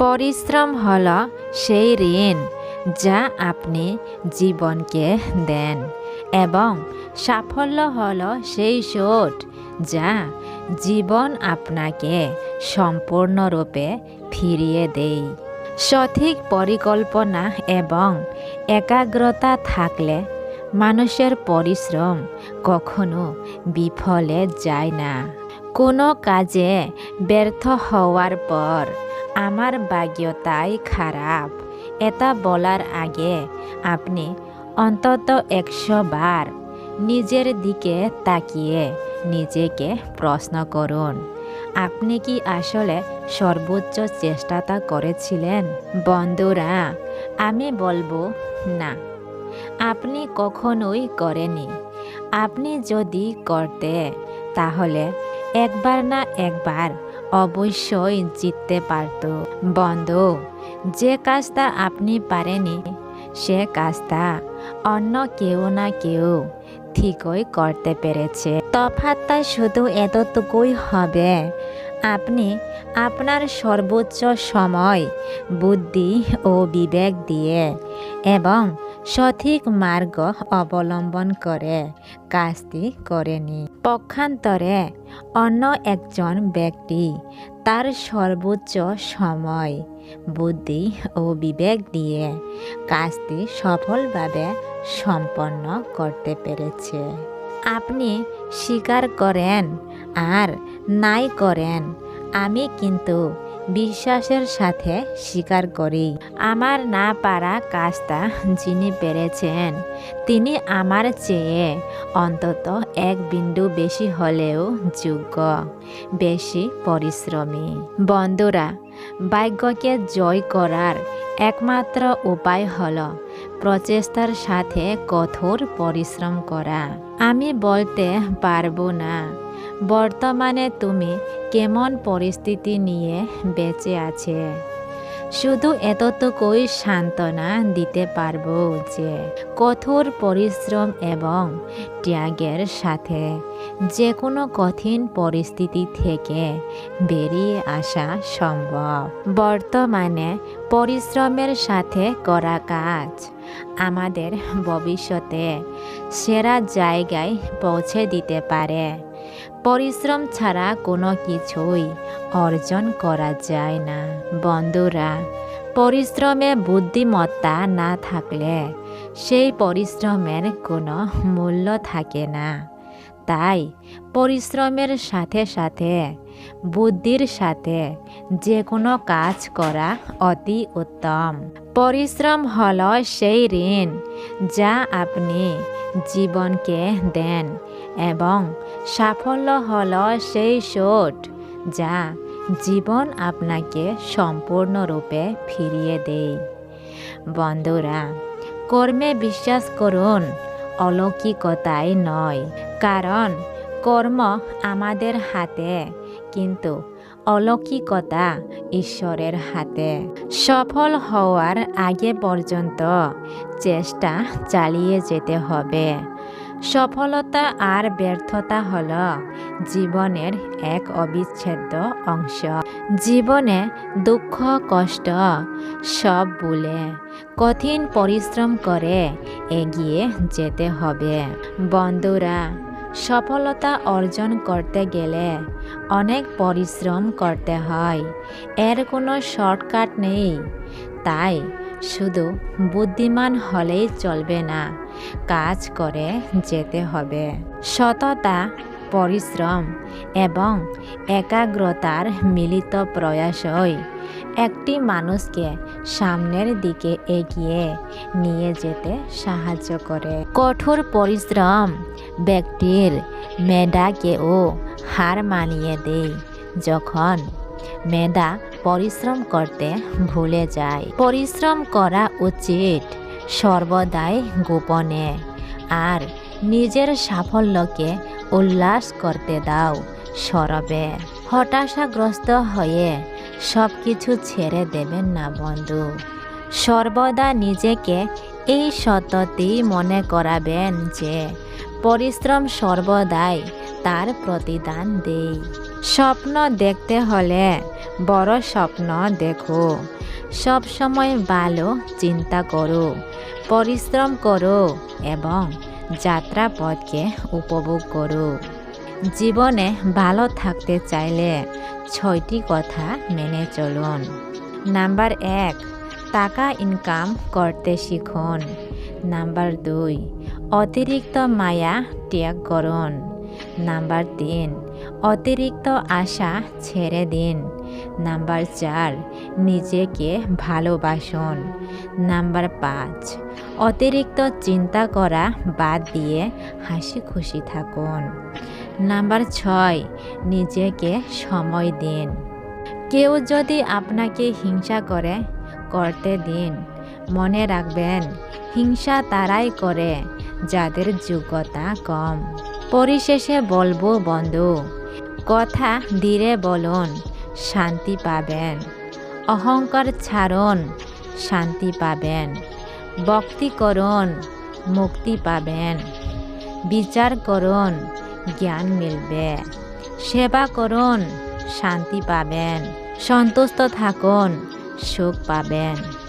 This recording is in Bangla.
পরিশ্রম হল সেই ঋণ যা আপনি জীবনকে দেন এবং সাফল্য হল সেই শোট যা জীবন আপনাকে সম্পূর্ণরূপে ফিরিয়ে দেয়। সঠিক পরিকল্পনা এবং একাগ্রতা থাকলে মানুষের পরিশ্রম কখনো বিফলে যায় না। কোনো কাজে ব্যর্থ হওয়ার পর আমার ভাগ্যতাই খারাপ। এটা বলার আগে আপনি অন্তত একশো বার নিজের দিকে তাকিয়ে নিজেকে প্রশ্ন করুন, আপনি কি আসলে সর্বোচ্চ চেষ্টাটা করেছিলেন? বন্ধুরা, আমি বলব না। আপনি কখনোই করেনি আপনি যদি করতে, তাহলে একবার না একবার অবশ্যই জিততে পারত। বন্ধু, যে কাজটা আপনি পারেনি সে কাজটা অন্য কেউ না কেউ ঠিকই করতে পেরেছে। তফাৎটা শুধু এতটুকুই হবে। আপনি আপনার সর্বোচ্চ সময়, বুদ্ধি ও বিবেক দিয়ে এবং সঠিক মার্গ অবলম্বন করে কাজটি করেনি পক্ষান্তরে অন্য একজন ব্যক্তি তার সর্বোচ্চ সময়, বুদ্ধি ও বিবেক দিয়ে। কাজটি সফলভাবে সম্পন্ন করতে পেরেছে আপনি স্বীকার করেন আর নাই করেন আমি কিন্তু বিশ্বাসের সাথে স্বীকার করি। আমার না পারা কাজটা যিনি পেরেছেন, তিনি আমার চেয়ে অন্তত এক বিন্দু বেশি হলেও যোগ্য, বেশি পরিশ্রমী। বন্ধুরা, ভাগ্যকে জয় করার একমাত্র উপায় হল প্রচেষ্টার সাথে কঠোর পরিশ্রম করা। আমি বলতে পারব না বর্তমানে তুমি কেমন পরিস্থিতি নিয়ে বেঁচে আছে? শুধু এতটুকুই সান্ত্বনা দিতে পারব যে, কঠোর পরিশ্রম এবং ত্যাগের সাথে যে কোনো কঠিন পরিস্থিতি থেকে বেরিয়ে আসা সম্ভব। বর্তমানে পরিশ্রমের সাথে করা কাজ আমাদের ভবিষ্যতে সেরা জায়গায় পৌঁছে দিতে পারে। পরিশ্রম ছাড়া কোনো কিছুই অর্জন করা যায় না। বন্ধুরা, পরিশ্রমে বুদ্ধিমত্তা না থাকলে সেই পরিশ্রমের কোনো মূল্য থাকে না। তাই পরিশ্রমের সাথে সাথে, বুদ্ধির সাথে যে কোনো কাজ করা অতি উত্তম। পরিশ্রম হল সেই ঋণ যা আপনি জীবনকে দেন এবং সাফল্য হল সেই শোট যা জীবন আপনাকে সম্পূর্ণরূপে ফিরিয়ে দেয়। বন্ধুরা, কর্মে বিশ্বাস করুন অলৌকিকতাই নয়, কারণ কর্ম আমাদের হাতে, কিন্তু অলৌকিকতা ঈশ্বরের হাতে। সফল হওয়ার আগে পর্যন্ত চেষ্টা চালিয়ে যেতে হবে। সফলতা আর ব্যর্থতা হল জীবনের এক অবিচ্ছেদ্য অংশ। জীবনে দুঃখ, কষ্ট সব বলে। কঠিন পরিশ্রম করে এগিয়ে যেতে হবে। বন্ধুরা, সফলতা অর্জন করতে গেলে অনেক পরিশ্রম করতে হয়। এর কোনো শর্টকাট নেই। তাই শুধু বুদ্ধিমান হলেই চলবে না, কাজ করে যেতে হবে। সততা, পরিশ্রম এবং একাগ্রতার মিলিত প্রয়াসই একটি মানুষকে সামনের দিকে এগিয়ে নিয়ে যেতে সাহায্য করে। কঠোর পরিশ্রম ব্যক্তির মেধাকেও হার মানিয়ে দেয়। যখন মেধা পরিশ্রম করতে ভুলে যায়। পরিশ্রম করা উচিত সর্বদাই গোপনে। আর নিজের সাফল্যকে উল্লাস করতে দাও সরবে। হতাশাগ্রস্ত হয়ে সব কিছু ছেড়ে দেবেন না বন্ধু। সর্বদা নিজেকে এই সত্যটি মনে করাবেন যে, পরিশ্রম সর্বদাই তার প্রতিদান দেয় স্বপ্ন দেখতে হলে বড় স্বপ্ন দেখো। সব সময় ভালো চিন্তা করো, পরিশ্রম করো এবং যাত্রাপথকে উপভোগ করো। জীবনে ভালো থাকতে চাইলে ছয়টি কথা মেনে চলুন। নাম্বার এক, টাকা ইনকাম করতে শিখুন। নাম্বার দুই, অতিরিক্ত মায়া ত্যাগ করুন। নাম্বার তিন, অতিরিক্ত আশা ছেড়ে দিন। নাম্বার চার, নিজেকে ভালোবাসুন। নাম্বার পাঁচ, অতিরিক্ত চিন্তা করা বাদ দিয়ে হাসি খুশি থাকুন। নাম্বার ছয়, নিজেকে সময় দিন। কেউ যদি আপনাকে হিংসা করে, করতে দিন। মনে রাখবেন, হিংসা তারাই করে, যাদের যোগ্যতা কম। পরিশেষে বলব, বন্ধু, কথা ধীরে বলুন শান্তি পাবেন। অহংকার ছাড়ন, শান্তি পাবেন। ভক্তি মুক্তি পাবেন। বিচার করুন, জ্ঞান মিলবে। সেবা করুন, শান্তি পাবেন। সন্তুষ্ট থাকুন, সুখ পাবেন।